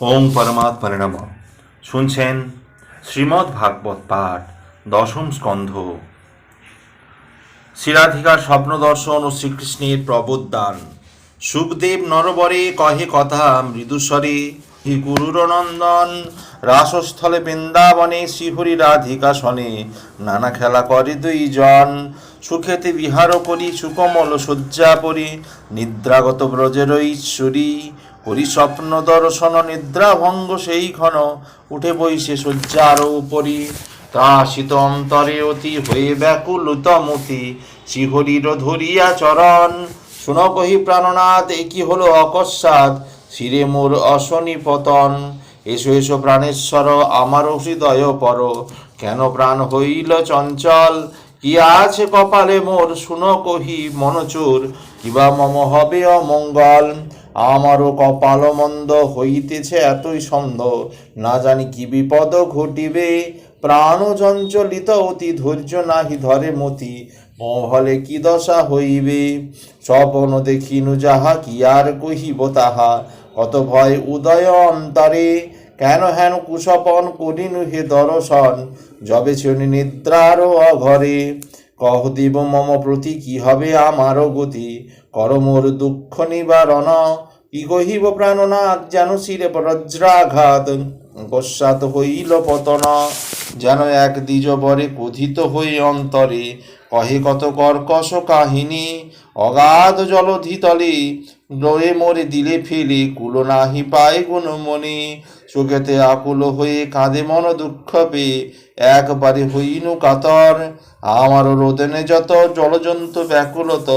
ওং পরমাত্মা নম শুনছেন শ্রীমদ্ ভাগবত পাঠ, দশম স্কন্ধ। শ্রীরাধিকার স্বপ্ন দর্শন ও শ্রীকৃষ্ণের প্রবোদ্দান সুখদেব নরবরে কহে কথা মৃদুস্বরে, হি গুরুর নন্দন রাসস্থলে বৃন্দাবনে শ্রীহরি রাধিকা শনে, নানা খেলা করে দুই জন সুখেতে বিহার করি, সুকমল শয্যা পরি নিদ্রাগত ব্রজের ঈশ্বরী হরি স্বপ্ন দর্শন নিদ্রা ভঙ্গ সেই ক্ষণ উঠে বইসে শয্যার উপরি। ত্রাসিত অন্তরে অতি হয়ে ব্যাকুলুত মতি শ্রীহরির ধরিয়া চরণ। শুন কহি প্রাণনাথ, এ কি হলো অকস্মাৎ? শিরে মোর অশনি পতন। এসো এসো প্রাণেশ্বর, আমার হৃদয় পর। কেন প্রাণ হইল চঞ্চল? কি আছে কপালে মোর? শুন কহি মনচুর, কিবা মম হবে অমঙ্গল? আমারও কপাল মন্দ হইতেছে এতই সন্দ না জানি কি বিপদ ঘটিবে। প্রাণ চঞ্চলিত অতি ধৈর্য নাহি ধরে মতি। মহলে কি দশা হইবে? স্বপন দেখিনু যাহা, কি আর কহিব তাহা। কত ভয় উদয় অন্তরে। কেন হেন কুসপন করিনু হে দর্শন? যবে শনি নিদ্রার অঘরে। কহ দিব, মম প্রতি কি হবে আমারও গতি? কর মোর দুঃখ নিবারণ, কি কহিব প্রাণনাথ যেন শিরে বজ্রাঘাত পশ্চাৎ হইল পতন, যেন এক দ্বিজ বরে কথিত হই অন্তরে। কহে কত কর্কশ কাহিনী, অগাধ জলধি তলে লয়ে মোরে দিলে ফেলে, কুলো নাহি পায় গুণমণি। চোখেতে আকুল হয়ে কাঁদে মন দুঃখ পেয়ে, একবারে হইনু কাতর। আমার রোদনে যত জলজন্তু ব্যাকুলত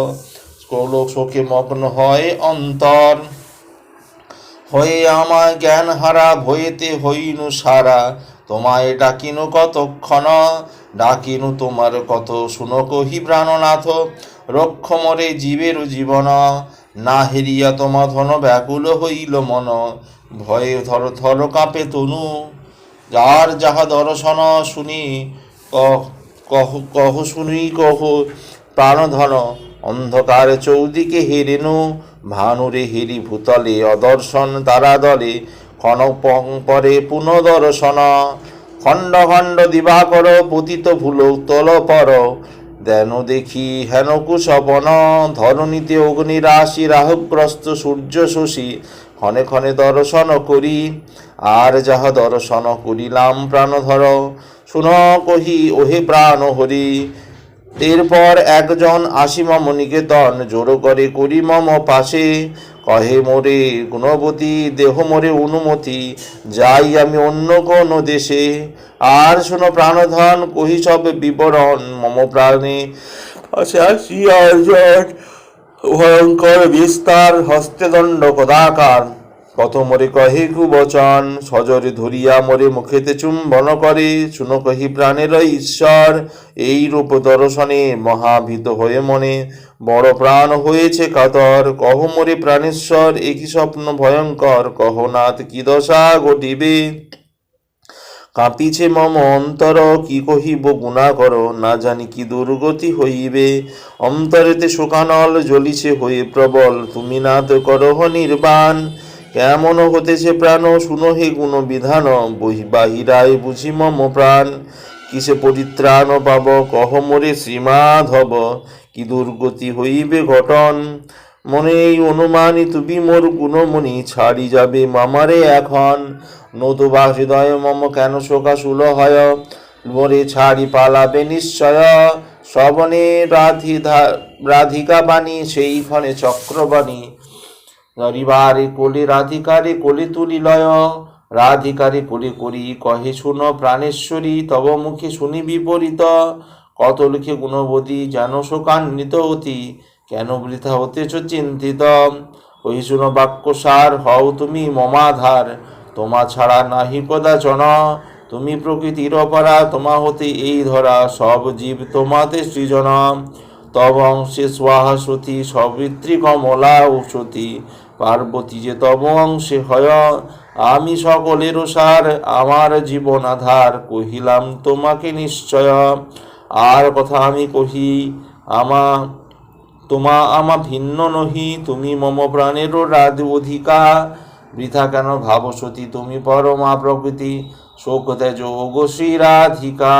কৌল শোকে মগ্ন হয় অন্তর হয়ে আমায় জ্ঞান হারা ভয়েতে হইনু সারা তোমায় ডাকিনু কতক্ষণ ডাকিনু তোমার কত শুনো কহি প্রাণনাথ রক্ষ মরে জীবের জীবন না হেরিয়া তোমা ধন ব্যাকুল হইল মন ভয়ে ধর ধর কাঁপে তনু যার যাহা দর্শন শুনি কহ কহ শুনি কহ প্রাণধন অন্ধকার চৌদিকে হেরেনু, ভানুরে হেরি ভূতলে, অদর্শন তারা দলে ক্ষণক পরে পুনদর্শন, খণ্ড খণ্ড দিবাকর, পতিত ভুল তল পর, দেন দেখি হেন কুশবন, ধরণীতে অগ্নি রাশি, রাহুগ্রস্ত সূর্য শশী, ক্ষণে ক্ষণে দর্শন করি, আর যাহা দর্শন করিলাম প্রাণধর, শুন কহি, ওহে প্রাণ হরি এরপর একজন আসি মম নিকেতন জোর করে, করি মম পাশে। কহে, মোরে গুণবতী, দেহ মোরে অনুমতি, যাই আমি অন্য কোনো দেশে। আর শোনো প্রাণধন, কহি সব বিবরণ। মম প্রাণে ভয়ঙ্কর বিস্তার, হস্তে দণ্ড কদাকার। কত মোরে কহে কুবচন, সজরে ধরিয়া মোরে মুখেতে চুম্বন করে। শুনো কহি প্রাণের ঈশ্বর, এই রূপ দর্শনে মহাভীত হয়ে মনে। বড় প্রাণ হয়েছে কাতর, কহ মোরে প্রাণেশ্বর একই স্বপ্ন ভয়ঙ্কর, কহ নাথ কি দশা ঘটিবে? কাঁপিছে মম অন্তর, কি কহিব গুণা কর না জানি কি দুর্গতি হইবে। অন্তরেতে শোকানল, জ্বলিছে হয়ে প্রবল, তুমি নাথ করহ নির্বাণ। কেমন হতেছে প্রাণ শুনো হে গুণ বিধান, বহি বাহিরায় বুঝি মম প্রাণ। কিসে পরিত্রাণ পাব কহ মোরে শ্রীমাধব, কি দুর্গতি হইবে ঘটন? মনে এই অনুমানই তুমি মোর গুণমণি, ছাড়ি যাবে মামারে এখন। নতুবা হৃদয় মম কেন শোকাশুল হয়? মোরে ছাড়ি পালাবে নিশ্চয়। শ্রবণে রাধিকা বাণী, সেই ক্ষণে চক্রবাণী। রবিবারে কোলে রাধিকারে কোলে তুলি লয়, রাধিকারে কোলে করি কহে, শুন প্রাণেশ্বরী, তব মুখে শুনি বিপরীত। কত লিখে গুণবতী যেন শোকান্বিত অতি, কেন বৃথা হতেছ চিন্তিত? ওই শুনো বাক্যসার হও তুমি মমাধার। তোমা ছাড়া নাহি কদাচন। তুমি প্রকৃতির অপরা তোমা হতে এই ধরা, সব জীব তোমাতে সৃজন। তব অংশে স্বাহা সতী সবিত্রী কমলা ঔষধি। পার্বতী যে তব অংশে হয়, আমি সকলের সার, আমার জীবন আধার কহিলাম তোমাকে নিশ্চয়। আর কথা আমি কহি, আমা, তোমা আমা ভিন্ন নহি, তুমি মম প্রাণেরও রাজ অধিকা বৃথা কেন ভাবসতী তুমি পরমা প্রকৃতি, শোক তেজ শ্রী রাধিকা।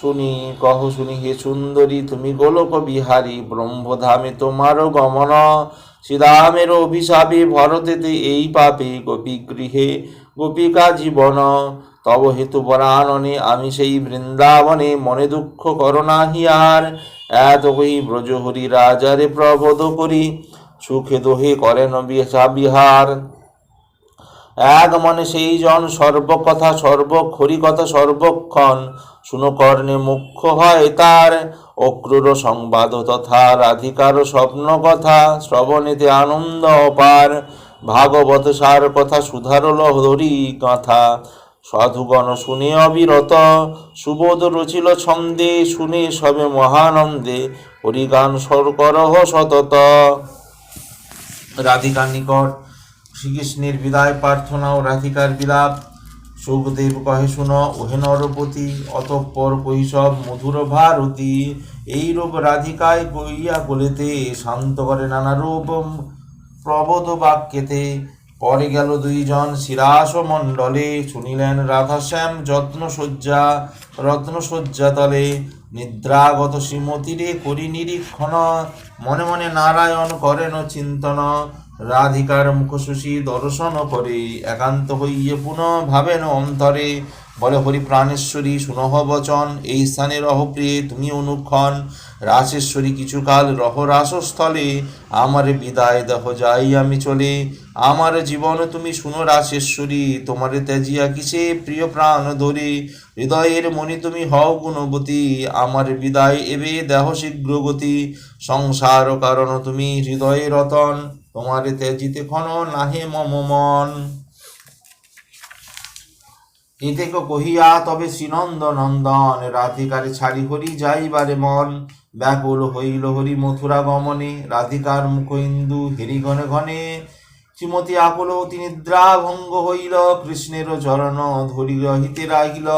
শুনি, কহ শুনি, হে সুন্দরী, তুমি গোলক বিহারী, ব্রহ্মধামে তোমার গমন। শ্রীরামের অভিশাপে ভরতেতে এই পাপে গোপী গৃহে গোপিকা জীবন। তব হেতু বরাননে আমি সেই বৃন্দাবনে, মনে দুঃখ করোনা হিয়ার এত কই ব্রজহরি রাজারে প্রবোধ করি, সুখে দোহে করেন বিহা বিহার। এক মনে সেই জন সর্বকথা সর্বক্ষরি কথা সর্বক্ষণ। শুনো কর্ণে, মুখ্য হয় তার অক্রুর সংবাদ তথা রাধিকার স্বপ্ন কথা। শ্রবণেতে আনন্দ অপার ভাগবত সার কথা সুধার লহরি কথা সাধুগণ শুনে অবিরত, সুবোধ রচিল ছন্দে, শুনে সবে মহানন্দে। হরিগান স্বর করহ সতত। রাধিকার নিকট শ্রীকৃষ্ণের বিদায় প্রার্থনা ও রাধিকার বিলাপ। সুখদেব কহে, শুন, ওহে নরপতি, অতঃপর কৈশব মধুর ভারতী, এই রূপ রাধিকায় কইয়া বলেতে শান্ত করে নানা রূপ প্রবোধ বাক্যেতে। পরে গেল দুইজন শিরাস মণ্ডলে শুনিলেন রাধাশ্যাম যত্ন শয্যা রত্ন শয্যা তলে। নিদ্রাগত শ্রীমতীরে করি নিরীক্ষণ, মনে মনে নারায়ণ করেন চিন্তন। রাধিকার মুখশুষি দর্শন করে, একান্ত হইয়ে পুনঃ ভাবেন অন্তরে। বলে হরি প্রাণেশ্বরী সুনহ বচন, এই স্থানে রহপ্রিয়ে তুমি অনুক্ষণ। রাসেশ্বরী কিছুকাল রহ রাসস্থলে, আমার বিদায় দেহ যাই আমি চলে। আমার জীবন তুমি শুনো রাসেশ্বরী তোমারে ত্যাজিয়া কিসে প্রিয় প্রাণ ধরে? হৃদয়ের মণি তুমি হও গুণবতী, আমার বিদায় এবে দেহ শীঘ্র গতি সংসার কারণ তুমি হৃদয়ে রতন। তোমারে ত্যাজিতে ক্ষণ নাহে মম মন। এতেক কহিয়া তবে শ্রীনন্দ নন্দন রাধিকারে ছাড়ি হরি যাইবারে মন। ব্যাকুল হইল হরি মথুরা গমনে রাধিকার মুখ ইন্দু হেরি ঘনে। ঘনে শ্রীমতী আকুল অতি নিদ্রা ভঙ্গ হইল, কৃষ্ণের চরণ ধরি রহিতে রাহিল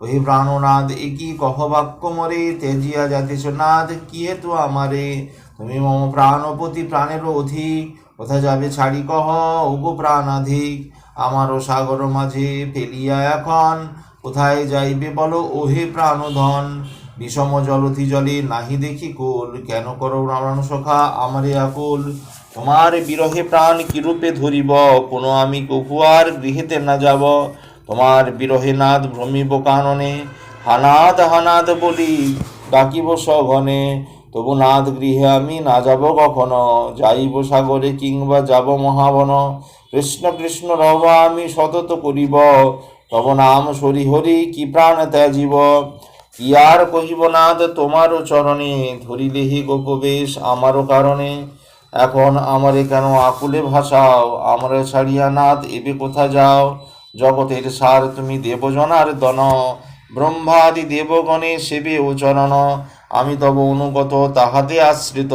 ওহে প্রাণনাদ একই কহ বাক্য মরে? তেজিয়া যাতেছ নাদ কি হেতু আমারে? তুমি মম প্রাণপতি, প্রাণের অধিক। কোথা যাবে ছাড়ি কহ? ওগো প্রাণাধিক। আমারও সাগর মাঝে ফেলিয়া এখন। কোথায় যাইবে বলো ওহে প্রাণধন? বিষম জলধি জলে নাহি দেখি কোল। কেন করো রাবণ সখা, আমারে আকুল। তোমার বিরহে প্রাণ কিরূপে ধরিব? কোনো আমি কপুয়ার গৃহেতে না যাব। তোমার বিরহে নাদ ভ্রমিব কাননে, হানাদ হানাদ বলি ডাকিব সঘনে। তবু নাদ গৃহে আমি না যাব কখনো, যাইব সাগরে কিংবা যাব মহাবন। কৃষ্ণ কৃষ্ণ, রব আমি সতত করিব। তব নাম সরি হরি কি প্রাণ ত্যাজিব? কি আর কহিব নাদ তোমারও চরণে? ধরিলেহি গোপবেশ আমারও কারণে। এখন আমারে কেন আকুলে ভাসাও? আমারে ছাড়িয়া নাথ এবে কোথা যাও? জগতের সার তুমি দেবজনার দন। ব্রহ্মাদি দেবগণে সেবে ও চরণ আমি তব অনুগত, তাহাতে আশ্রিত।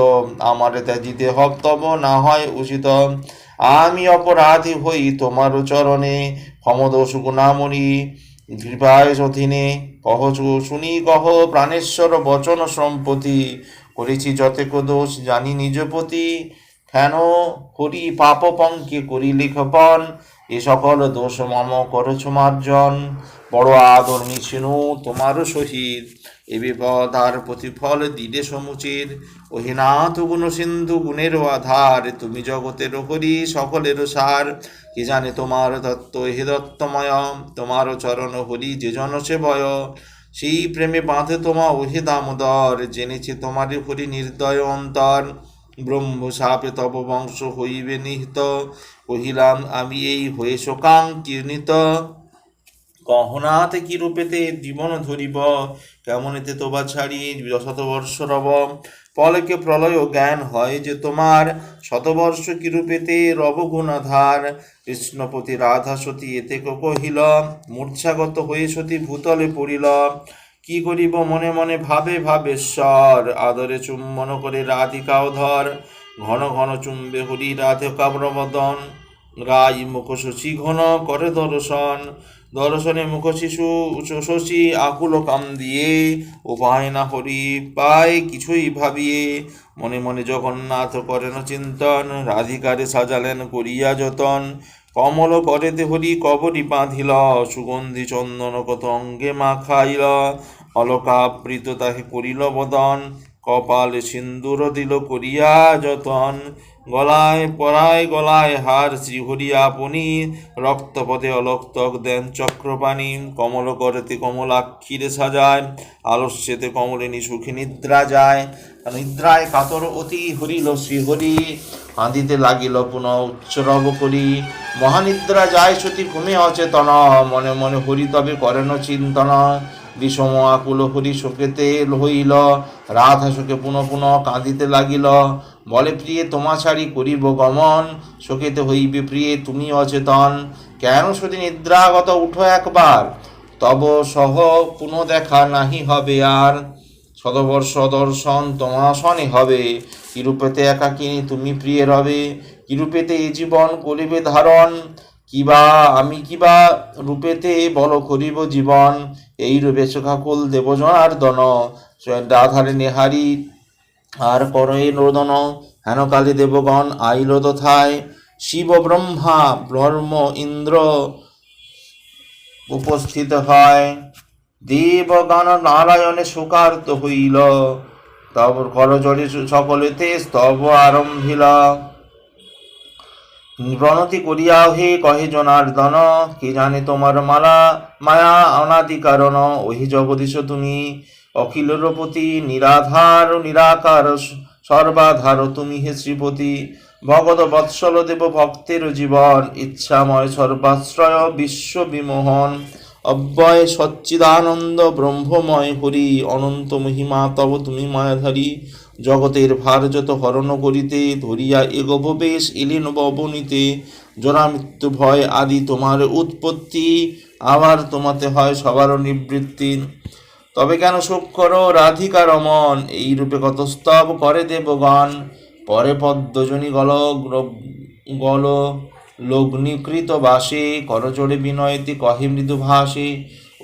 আমারে ত্যাজিতে হব তব না হয় উচিত। আমি অপরাধী হই তোমার চরণে। ক্ষমদোষ গুণামণি কৃপায় সথিনে কহ শুনি কহ, প্রাণেশ্বর বচন সম্পত্তি। করেছি যতেক দোষ, জানি নিজপতি কেন করি পাপ পঙ্কে করি লিখপন এ সকল দোষ মম করছ মার্জন। বড় আদর নিছিনু তোমারও সহিত। এ বিপদ আর প্রতিফল দিলে সমুচিত ওহিনাথ গুণ সিন্ধু গুণেরও আধার, তুমি জগতের হরি সকলেরও সার। কি জানে তোমার দত্ত, হে দত্তময়, তোমার চরণ হরি যে জন সেবয় সেই প্রেমে বাঁধে তোমা ওহে দামোদর, জেনেছে তোমারে হরি নির্দয় অন্তর। ব্রহ্ম সাপে তব বংশ হইবে নিহিত। কহিলাম, আমি এই হয়ে শোকাঙ্কির্ণিত গহনাতে কি রূপেতে জীবন ধরিব? কেমনেতে তোবা ছাড়ি শতবর্ষ রব। পলকে প্রলয় জ্ঞান হয় যে তোমার। শতবর্ষ কি রূপেতে রব গুণাধার? কৃষ্ণপতি রাধা সতী এতে কহিল, মূর্ছাগত হয়ে সতী ভূতলে পড়িল। কি করিব মনে মনে ভাবে ভাবে ভাবেশ্বর। আদরে চুম্বন করে রাধিকাও ধর। ঘন ঘন চুম্বে হরি রাধিকা প্রবদন গাই মুখ শশী ঘন করে দর্শন। দর্শনে মুখ শিশু শশী আকুল কাম দিয়ে উপায় না হরি পায় কিছুই ভাবিয়ে। মনে মনে জগন্নাথ করেন চিন্তন, রাধিকারে সাজালেন করিয়া যতন। কমল করেতে হরি কবরী বাঁধিল, সুগন্ধি চন্দন কত অঙ্গে মাখাইল। অলকাবৃত তাহে করিল বদন। কপালে সিন্দুর দিল করিয়া যতন, গলায় পরায় গলায় হার শ্রীহরি আপনি। রক্তপদে অলক্তক দেন চক্রপাণি কমল করেতে কমলাক্ষীরে সাজায়, আলস্যেতে কমলিনী সুখী নিদ্রা যায়। নিদ্রায় কাতর অতি হরিল শ্রীহরি, কাঁদিতে লাগিল পুনঃ উচ্চরব করি। মহানিদ্রা যায় সতী ঘুমে অচেতন, মনে মনে হরি তবে করেন চিন্তন। বিষম আকুল হরি শোকেতে হইল রাধা শোকে পুনঃ পুনঃ কাঁদিতে লাগিল। বলে, প্রিয়ে, তোমা ছাড়ি করিব গমন। শোকেতে হইবে, প্রিয়ে, তুমি অচেতন। কেন শুধু নিদ্রাগত? উঠো একবার। তব সহ পুনঃ দেখা নাহি হবে আর। শতবর্ষ দর্শন তোমাসনে হবে। কিরূপেতে একাকিনী তুমি প্রিয় রবে? কিরূপেতে এ জীবন করিবে ধারণ? কিবা, আমি কিবা রূপেতে বল করিব জীবন? এই রূপে সুখাকুল দেবজনার্দন রাধারে নেহারি, আর করয়ে রোদন হেন কালী দেবগণ আইল তথায়। শিব ব্রহ্মা ব্রহ্ম ইন্দ্র উপস্থিত হয়। দেবগণ নারায়ণে শোকার্ত হইল। তব করজরে সকলেতে স্তব আরম্ভিল। প্রণতি করিয়া হে কহে জনার্দন কে জানে তোমার মালা? মায়া অনাদি কারণ ওহি জগদীশ তুমি। অখিলের প্রতি নিরাধার, নিরাকার, সর্বাধার তুমি হে শ্রীপতি। ভগত বৎসল দেব ভক্তের জীবন, ইচ্ছাময় সর্বাশ্রয় বিশ্ব বিমোহন। অব্যয় সচ্চিদানন্দ ব্রহ্মময় হরি, অনন্ত মহিমা, তব তুমি মায়াধারী। জগতের ভার যত হরণ করিতে ধরিয়া এগব, বেশ এলেন জরা মৃত্যু ভয় আদি তোমার উৎপত্তি আবার তোমাতে হয় সবার নিবৃত্তি। তবে কেন শোক করো রাধিকা রমন এই রূপে কত স্তব করে দেবগণ? পরে পদ্মজনী গল গল লগ্নিকৃত বাসে। করচড়ে বিনয়তি কহে মৃদু ভাসে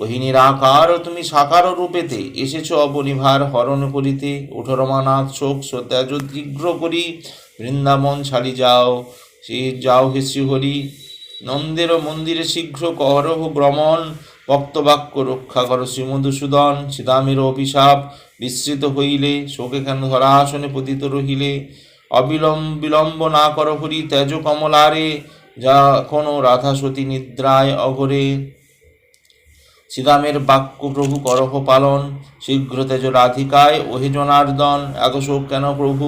ওহি নিরাকার, তুমি সাকার রূপেতে এসেছ অপনিভার হরণ করিতে। ওঠরমানাথ শোক সত্যাজ তীগ্র করি, বৃন্দাবন ছাড়ি যাও, সে যাও হে শ্রীহরি। নন্দের মন্দিরে শীঘ্র করহ ভ্রমণ ভক্তবাক্য রক্ষা করো শ্রীমধুসূদন। শ্রীদামের অভিশাপ বিস্মৃত হইলে, শোকে কেন ধরা আসনে পতিত রহিলে। অবিলম্ব বিলম্ব না কর হরি তেজ কমলারে যা কোনো রাধা সতী নিদ্রায় অঘরে। শ্রীরামের বাক্য প্রভু করহ পালন। শীঘ্র তেজ রাধিকায় ওহে জনার্দন। এত শোক কেন প্রভু?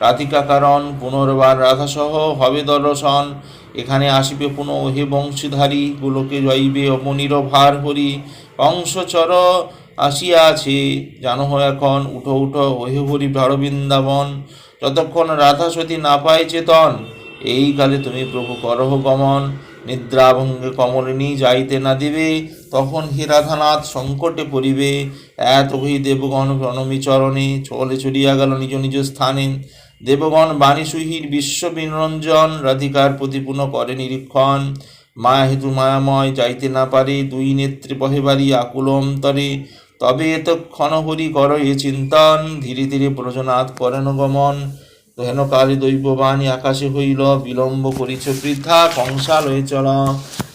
রাধিকা কারণ, পুনর্বার রাধাসহ হবে দর্শন। এখানে আসিবে পুনঃ ওহে বংশীধারী, গোলকে জয়বে অমনির ভার হরি। কংসচর আসিয়াছে জানো এখন, উঠো উঠো, ওহে হরি বৃন্দাবন। যতক্ষণ রাধা সতী না পায় চেতন, এই কালে তুমি প্রভু করহ গমন। নিদ্রাভঙ্গে কমলিনী যাইতে না দিবে। তখন হে রাধানাথ, সংকটে পড়িবে। এত কহি দেবগণ প্রণমী চরণে চলে চলিয়া গেল নিজ নিজ স্থানে। দেবগণ বাণী সুহির বিশ্ব বিনরঞ্জন রাধিকার প্রতিপূর্ণ করে নিরীক্ষণ। মায়া হেতু মায়াময় যাইতে না পারে, দুই নেত্রে বহে বাড়ি আকুল অন্তরে। তবে এতক্ষণ হরি কর এ চিন্তন, ধীরে ধীরে ব্রজনাথ করেন গমন। হেন কালে দৈববাণী আকাশে হইল, বিলম্ব করিছ বৃদ্ধা কংসালয়ে চল।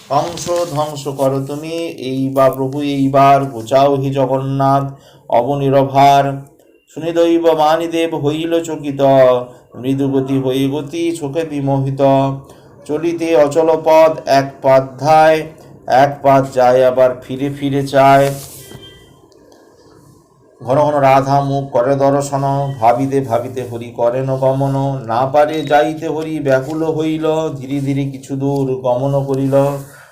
কংস ধ্বংস করো তুমি। এইবার প্রভু, এইবার ঘোচাও হি জগন্নাথ, অবনিরভার। শুনি দৈব মানি দেব হইল চকিত, মৃদুগতি হয়ে গতি চোখে বিমোহিত। চলিতে অচল পদ এক পাধ্যায়, এক পাদ যায় আবার ফিরে ফিরে চায়। ঘন ঘন রাধা মুখ করে দর্শন, ভাবিতে ভাবিতে হরি করেন গমন। না পারে যাইতে হরি ব্যাকুল হইল, ধীরে ধীরে কিছু দূর গমন করিল।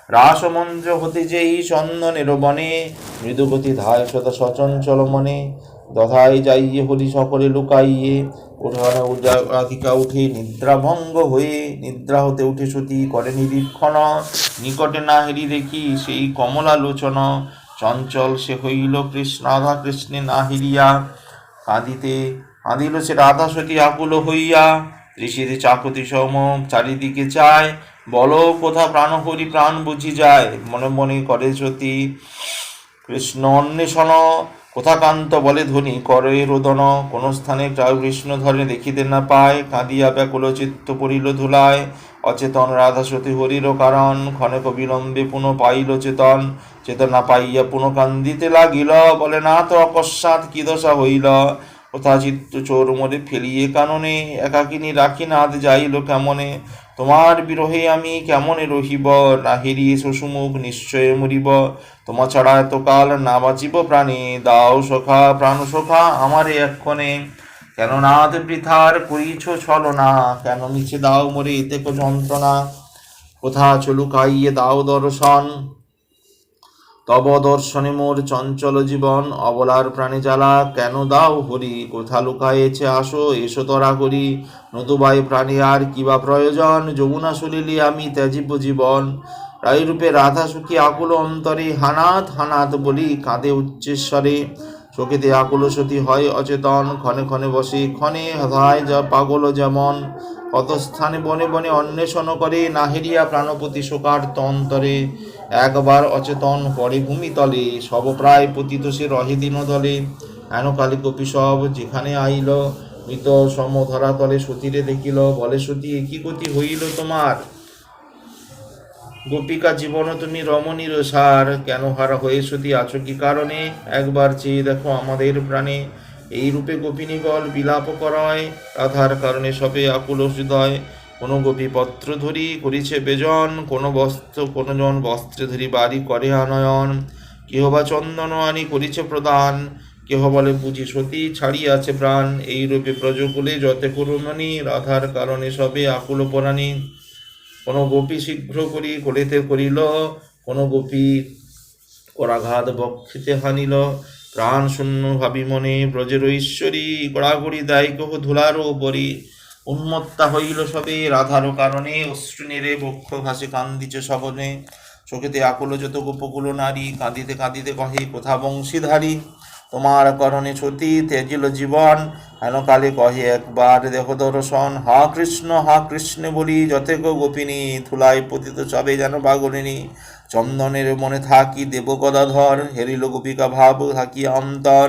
রাসমঞ্জ হতে যেই চন্দনের বনে মৃদুগতি ধায় সদা সচঞ্চল মনে। দধায় যাইয়ে হরি সকলে লুকাইয়ে, উঠানে উজা- রাধিকা উঠে নিদ্রাভঙ্গ হয়ে, নিদ্রা হতে উঠে সতী করে নিরীক্ষণ। নিকটে না হেরি দেখি সেই কমলালোচন। চঞ্চল সে হইল কৃষ্ণ, রাধা কৃষ্ণে না হিরিয়া। কাঁদিতে কাঁদিল সে রাধা সতী আকুল হইয়া। ঋষির চাকতি সম চারিদিকে চায়। বলো কোথা প্রাণ হরি প্রাণ বুঝি যায়? মনে মনে করে সতী, কৃষ্ণ অন্বেষণ। কোথাকান্ত বলে ধ্বনি করে রোদন? কোন স্থানে কৃষ্ণ ধরে দেখিতে না পায়। কাঁদিয়া ব্যাকুল চিত্ত পড়িল ধুলায়। অচেতন রাধা সতী হরির কারণ। ক্ষণেক বিলম্বে পুনঃ পাইল চেতন। চেতনা পাইয়া পুনঃ কান্দিতে লাগিল, বলে, না তো অকস্মাৎ কি দশা হইল? কোথা চিত্ত চোর মরে ফেলিয়ে কাননে, একাকিনী রাখি নাথ যাইল কেমনে? তোমার বিরহে আমি কেমনে রহিব? না হেরিয়ে শশুমুখ নিশ্চয় মরিব। তোমা ছাড়া এতকাল না বাঁচিব প্রাণী। দাও সখা, প্রাণ সখা আমারে এক্ষণে। কেন নাথ বৃথার করিছ ছল না কেন মিছে দাও মরে এতে যন্ত্রণা? কোথা চলুকাইয়ে দাও দর্শন? তব দর্শনে মোর চঞ্চল জীবন, অবলার প্রাণে জ্বালা, কেন দাও হরি, কোথা লুকায়েছে আসো, এসো তরা করি। নতুবাই প্রাণী আর কিবা প্রয়োজন, যমুনা সলিলি আমি ত্যাজিব জীবন। রায়রূপে রাধা সুখী আকুল অন্তরে, হানাত হানাত বলি কাঁদে উচ্চেশ্বরে। চোখেতে আকুল সতী হয় অচেতন, ক্ষণে ক্ষণে বসে, ক্ষণে হয় যা পাগল যেমন। কত স্থানে বনে বনে অন্বেষণ করে নাহেরিয়া প্রাণপতি শোকার্ত অন্তরে। একবার অচেতন পরে ভূমিতলে সব প্রায় পতিত সে রহে দলে। হেনকালে কপি সব যেখানে আইল, মৃত সম ধরাতলে সতীরে দেখিল, বলে, সতী, কি গতি হইল তোমার? গোপিকা জীবন তুমি রমণীর সার। কেন হারা হয়ে সতী আছো কি কারণে? একবার চেয়ে দেখো আমাদের প্রাণে। এই রূপে গোপিনী বল বিলাপ করয় রাধার কারণে সবে আকুল হৃদয়। কোনো গোপী পত্র ধরি করিছে বেজন, কোনো বস্ত্র কোনো জন বস্ত্রে ধরি বাড়ি করে আনয়ন। কেহ বা চন্দন আনি করিছে প্রদান, কেহ বলে বুঝি সতী ছাড়িয়াছে প্রাণ। এই রূপে ব্রজকুলে যতে করুণী রাধার কারণে সবে আকুল পরাণী। কোনো গোপী শীঘ্র করি করিতে করিল, কোনো গোপী করাঘাত বক্ষিতে হানিল। প্রাণ শূন্য ভাবি মনে ব্রজের ঐশ্বরী, গড়াগড়ি দায় কহ ধুলার উপরি। উন্মত্তা হইল সবে রাধারও কারণে অশ্রু নেড়ে বক্ষ ঘাসে কান্দিছে সবনে চোখেতে আকুল যত গোপকুল নারী, কাঁদিতে কাঁদিতে কহে কোথা বংশীধারী, তোমার করণে ছতি তেজিল জীবন। হেন কালে কহে একবার দেহ দর্শন হা কৃষ্ণ হা কৃষ্ণ বলি যথেক গোপিনী থুলাই পতিত সবে যেন বাগরিনী। চন্দনের মনে থাকি দেব গদাধর হেরিল গোপিকা ভাব থাকি অন্তর।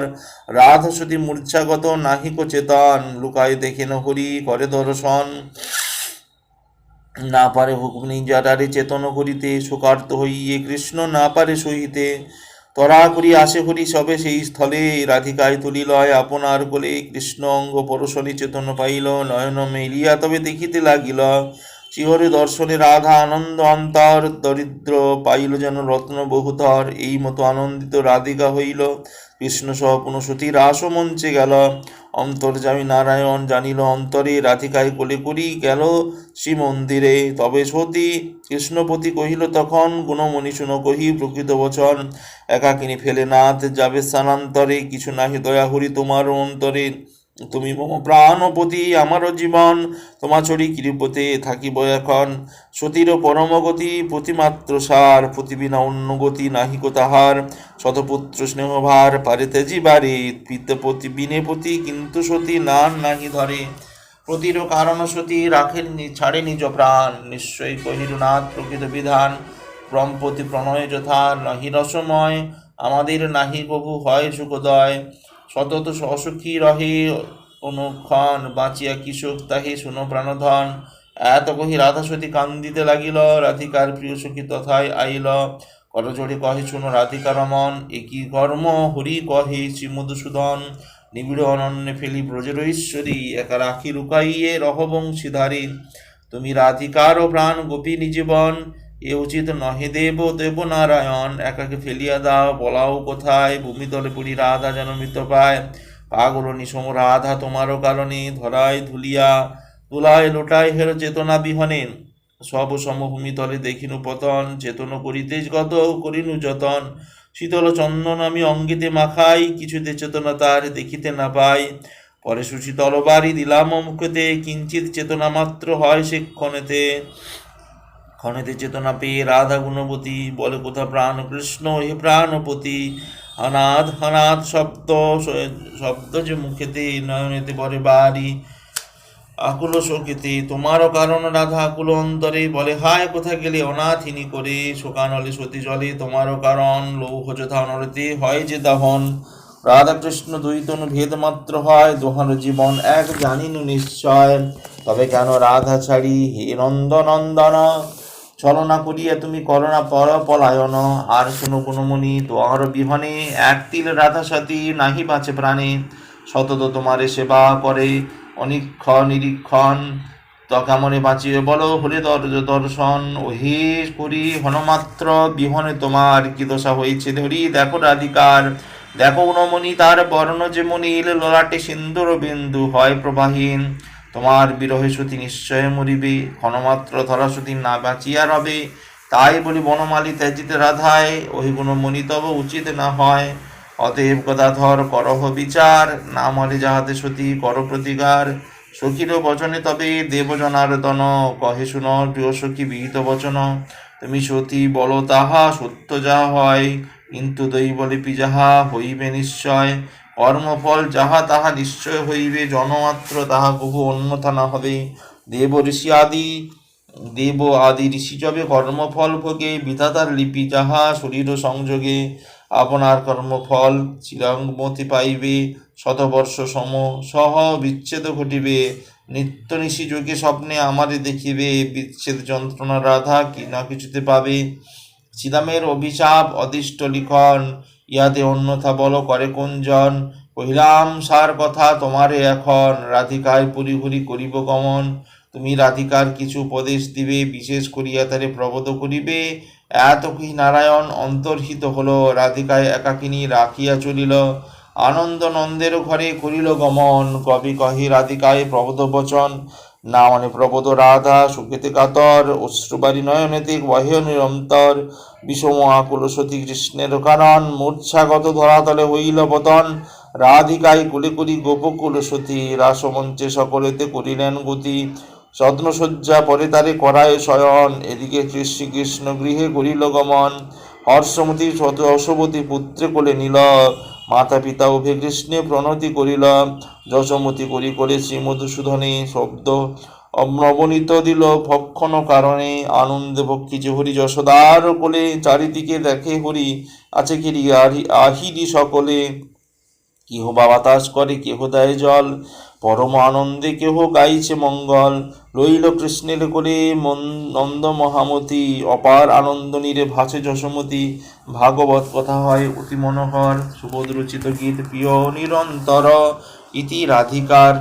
রাধ সতী মূর্ছাগত নাহিক চেতন লুকায় দেখেন হরি করে দর্শন। না পারে হুকুম নিজারারে চেতন করিতে, শোকার্ত হইয়ে কৃষ্ণ না পারে সহিতে। তরা করি আসে হরি সবে সেই স্থলে, রাধিকায় তুলিলয় আপনার কোলে। কৃষ্ণ অঙ্গ পরশনি চেতন পাইল, নয়ন মেলিয়া তবে দেখিতে লাগিল। শিহরে দর্শনে রাধা আনন্দ অন্তর দরিদ্র পাইল যেন রত্ন বহুতর। এই মতো আনন্দিত রাধিকা হইল। কৃষ্ণ সহ পুনঃসতী রাস মঞ্চে গেল। অন্তর্যামী নারায়ণ জানিল, অন্তরে রাধিকায় কোলে করি গেল শ্রী মন্দিরে তবে সতী কৃষ্ণপতি কহিল, তখন গুণমণি শুনো কহি, প্রকৃত বচন একাকিনী ফেলে নাথ যাবে স্থানান্তরে। কিছু নাহি দয়া হরি তোমার অন্তরে। তুমি মম প্রাণপতি, আমারও জীবন। তোমা ছড়ি কৃপতে থাকিব এখন? সতীর পরমগতি, প্রতিমাত্র সার। প্রতিবিনা অন্য গতি নাহিক তাহার। শতপুত্র স্নেহভার পারে তেজি বারে পিতপতি বিনেপতি কিন্তু সতী নান নাহি ধরে। প্রতির কারণ সতী রাখেন ছাড়ে নিজ প্রাণ। নিশ্চয়ই কহিরনাথ প্রকৃত বিধান। ব্রহ্মপতি প্রণয় যথা, নাহি রসময়। আমাদের নাহি প্রভু হয় সুখদয়। সতত অসুখী রহে অনুক্ষণ, বাঁচিয়া কিশোক তাহি শুনো প্রাণধন। এত কহি রাধা সতী কান্দিতে লাগিল, রাধিকার প্রিয় সখী তথায় আইল। করজোড়ে কহে, শুনো রাধিকা রমন একই কর্ম? হরি কহে শ্রী মধুসূদন নিবিড় অনন্যে ফেলি ব্রজের ঈশ্বরী একা রাখি লুকাইয়ে রহবংশীধারী তুমি রাধিকার ও প্রাণ গোপিনী জীবন এ উচিত নহে দেব দেব নারায়ণ। একাকে ফেলিয়া দাও, বলাও কোথায়? ভূমিতলে পড়ি রাধা যেন মৃত পায়। পাগল নিসম রাধা তোমারও কারণে ধরায় ধুলিয়া তুলায় লোটায় হের চেতনা বিহনে। সব সমভূমি তলে দেখিনু পতন, চেতন করিতে গত, করিনু যতন। শীতল চন্দন আমি অঙ্গিতে মাখাই, কিছুতে চেতনা তার দেখিতে না পাই। পরে সুশীতল বাড়ি দিলাম মুখেতে, কিঞ্চিত চেতনা মাত্র হয় সে ক্ষণেতে চেতনা পেয়ে রাধা গুণবতী বলে কোথা প্রাণ কৃষ্ণ, হে প্রাণপতি। অনাথ অনাথ শব্দ শব্দ যে মুখেতে, নয়নেতে পরে বাড়ি। আকুল শোকেতে তোমারও কারণ রাধা আকুল অন্তরে বলে, হায় কোথা গেলে অনাথিনী করে? শোকানলে সতী জলে তোমারও কারণ লৌহ যথা নরতে হয় যে দাহন। দুই তনু ভেদ মাত্র হয় দোহার জীবন এক জানিনু নিশ্চয়। তবে কেন রাধা ছাড়ি হে নন্দনন্দন? ছলনা করিয়া তুমি করোনা পর পলায়ন আর শুনো মুনি তোমার বিহনে এক তিল রাধা সতী নাহি বাঁচে প্রাণে। সতত তোমারে সেবা করে অনিক্ষণ নিরীক্ষণ। তকামনে বাঁচিয়ে বলো, হলে দর্জ দর্শন। ওহে করি হনমাত্র, বিহনে তোমার কি দশা হয়েছে ধরি। দেখো রাধিকার, দেখো নমনি তার বর্ণ যে মনিল, ললাটে সিন্দুর বিন্দু হয় প্রবাহীন। তোমার বিরহে সতী নিশ্চয় মরিবে, ক্ষণমাত্র ধরা সতী না বাঁচিয়া রবে। তাই বলি, বনমালী ত্যাজিতে রাধায় ওই গুণমণি তব উচিত না হয়। অতএব গদাধর, করহ বিচার, না মরে যাহাতে সতী, কর প্রতিকার। সখীর বচনে তবে দেবজনার্দন কহে শুন, প্রিয় সখী, বিহিত বচন। তুমি সতী বলো তাহা, সত্য যাহা হয়, কিন্তু দৈবলিপি যাহা হইবে নিশ্চয়। কর্মফল যাহা তাহা নিশ্চয় হইবে, জনমাত্র তাহা কহু অন্যথা না হবে। দেব ঋষি আদি, দেব আদি ঋষি যবে কর্মফল ভোগে বিধাতার লিপি যাহা শরীর সংযোগে আপনার কর্মফল চিরঙ্গমতি পাইবে, শতবর্ষ সম সহ বিচ্ছেদ ঘটিবে। নিত্য নিশি যোগে স্বপ্নে আমারে দেখিবে, বিচ্ছেদ যন্ত্রণা রাধা কি না কিছুতে পাবে। শ্রীরামের অভিশাপ, অদিষ্ট লিখন ইহাতে অন্যথা বল, করে কোনজন? কহিলাম, সার কথা তোমারে এখন। রাধিকায় পরিঘুরি করিব গমন। তুমি রাধিকার কিছু উপদেশ দিবে, বিশেষ করিয়া তারে প্রবোধ করিবে। এত কি নারায়ণ অন্তর্হিত হলো, রাধিকায় একাকিনী রাখিয়া চলিল। আনন্দ নন্দের ঘরে করিল গমন। কবি কহি, রাধিকায় প্রবোধ বচন না মানে প্রবোধ রাধা সুখেতে কাতর অশ্রুবারি নয়নেতে বহে নিরন্তর বিষম আকুল সতী কৃষ্ণের কারণ মূর্ছাগত ধরাতলে হইল পতন। রাধিকায় কুলে কুলি গোপকুল সতী, রাসমঞ্চে সকলেতে করিলেন গতি। যত্নসজ্জা পরে তারে করায় শয়ন, এদিকে শ্রীকৃষ্ণ গৃহে করিল গমন। হর্ষমতী যশবতী পুত্রে কোলে নিল। মাতা পিতা অভিকৃষ্ণে কৃষ্ণে প্রণতি করিল যশমতি করি করে শ্রী মধুসূদনে শব্দ অনবনীত দিল। ভক্ষণ কারণে আনন্দে ভক্ষিছে হরি যশোদার কোলে চারিদিকে দেখে হরি আছে কি আহিরি সকলে। কেহ বা বাতাস করে, কেহ দেয় জল, পরম আনন্দে কেহ গাইছে মঙ্গল। লইল কৃষ্ণের করে নন্দ মহামতি, অপার আনন্দ নীরে ভাসে যশোমতি। ভাগবত কথা হয় অতি মনোহর, সুবোধ রচিত গীত প্রিয় নিরন্তর। ইতি রাধিকার,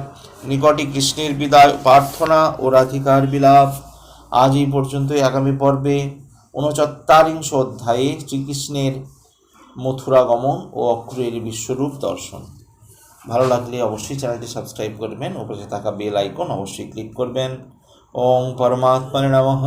নিকটে কৃষ্ণের বিদায় প্রার্থনা ও রাধিকার বিলাপ। আজ এই পর্যন্তই আগামী পর্বে। ঊনচত্বারিংশ অধ্যায়ে শ্রীকৃষ্ণের মথুরা গমন ও অক্ষরের বিশ্বরূপ দর্শন। ভালো লাগলে অবশ্যই চ্যানেলটি সাবস্ক্রাইব করবেন। ও পাশে থাকা বেল আইকন অবশ্যই ক্লিক করবেন। ওম পরমাত্মনে নমঃ।